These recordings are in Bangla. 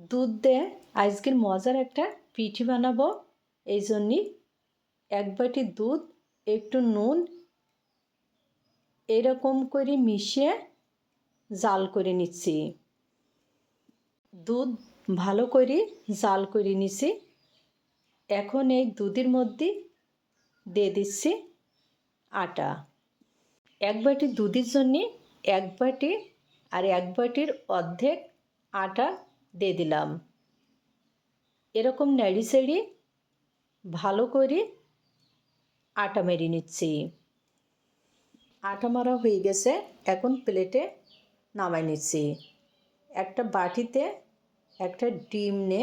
দুধ দিয়ে আজকের মজার একটা পিঠি বানাবো। এই জন্যই এক বাটি দুধ, একটু নুন, এরকম করে মিশিয়ে জাল করে নিচ্ছি। দুধ ভালো করে জাল করে নিছি এখন এই দুধের মধ্যে দিয়ে দিচ্ছি আটা। এক বাটি দুধের জন্যে এক বাটি আর এক বাটির অর্ধেক আটা দিয়ে দিলাম। এরকম নেড়ি সেড়ি ভালো করে আটা মেরে নিচ্ছি। আটা মারা হয়ে গেছে, এখন প্লেটে নামাই নিচ্ছি। একটা বাটিতে একটা ডিম নে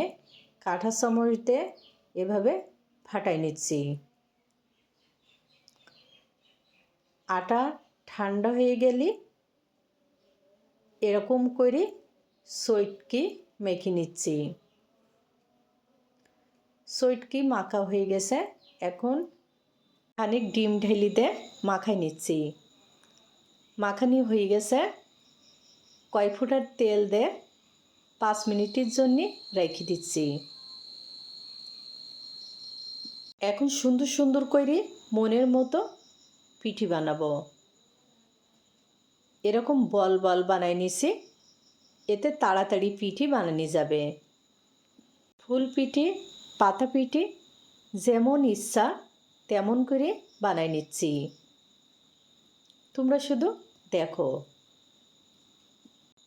কাঁঠা চামচতে এভাবে ফাটাই নিচ্ছি। আটা ঠান্ডা হয়ে গেলে এরকম করে সৈটকি মেখে নিচ্ছি। সৈটকি মাখা হয়ে গেছে। এখন খানিক ডিম ঢেলিতে মাখাই নিচ্ছি। মাখানি হয়ে গেছে। কয় ফুটার তেল দে পাঁচ মিনিটের জন্য রেখে দিচ্ছি। এখন সুন্দর সুন্দর করে মনের মতো পিঠি বানাবো। এরকম বল বল বানাই নিছি। এতে তাড়াতাড়ি পিঠি বানানো যাবে। ফুল পিঠি, পাতা পিঠি, যেমন ইচ্ছা তেমন করে বানাই নিচ্ছি। তোমরা শুধু দেখো।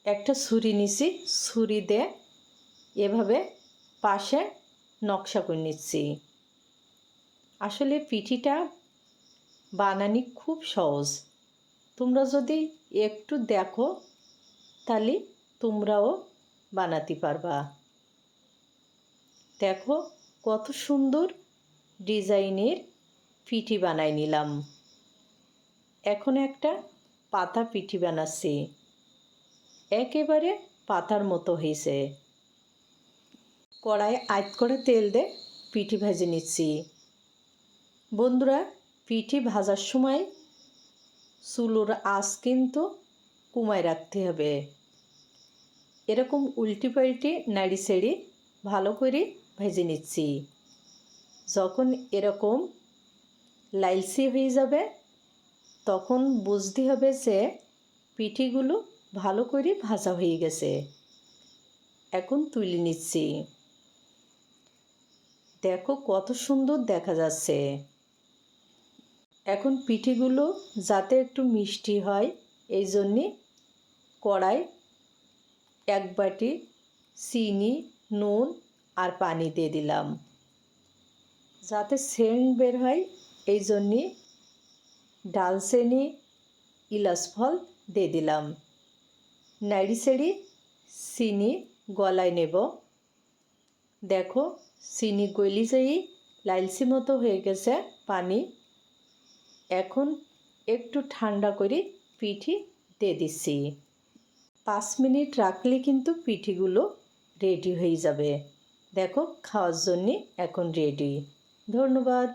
একটা ছুরি নিছি, ছুরি দিয়ে এভাবে পাশে নকশা করে নিচ্ছি। আসলে পিঠিটা বানানি খুব সহজ। তোমরা যদি একটু দেখো, তাহলে তোমরাও বানাতে পারবা। দেখো কত সুন্দর ডিজাইনের পিঠি বানাই নিলাম। এখন একটা পাতা পিঠি বানাচ্ছি। একেবারে পাতার মতো হয়েছে। কড়াই আত করে তেল দে পিঠি ভেজে নিচ্ছি। বন্ধুরা, পিঠি ভাজার সময় চুলোর আঁচ কিন্তু কমায় রাখতে হবে। এরকম উল্টি পাল্টি নাড়ি সেড়ি ভালো করে ভেজে নিচ্ছি। যখন এরকম লাইলসি হয়ে যাবে, তখন বুঝতে হবে যে পিঠিগুলো ভালো করে ভাজা হয়ে গেছে। এখন তুলে নিচ্ছি। দেখো কত সুন্দর দেখা যাচ্ছে। এখন পিঠিগুলো যাতে একটু মিষ্টি হয়, এই জন্যে কড়াই এক বাটি চিনি, নুন আর পানি দিয়ে দিলাম। যাতে সেন্ট বের হয়, এই জন্যে ডালচেনি ইলাচ ফল দিয়ে দিলাম। নাড়ি সেড়ি চিনি গলায় নেব। দেখো, চিনি গলি যেই, লালচি মতো হয়ে গেছে পানি। এখন একটু ঠান্ডা করে পিঠি দিয়ে দিচ্ছি। পাঁচ মিনিট রাখলে কিন্তু পিঠিগুলো রেডি হয়ে যাবে। দেখো খাওয়ার জন্যে এখন রেডি ধন্যবাদ।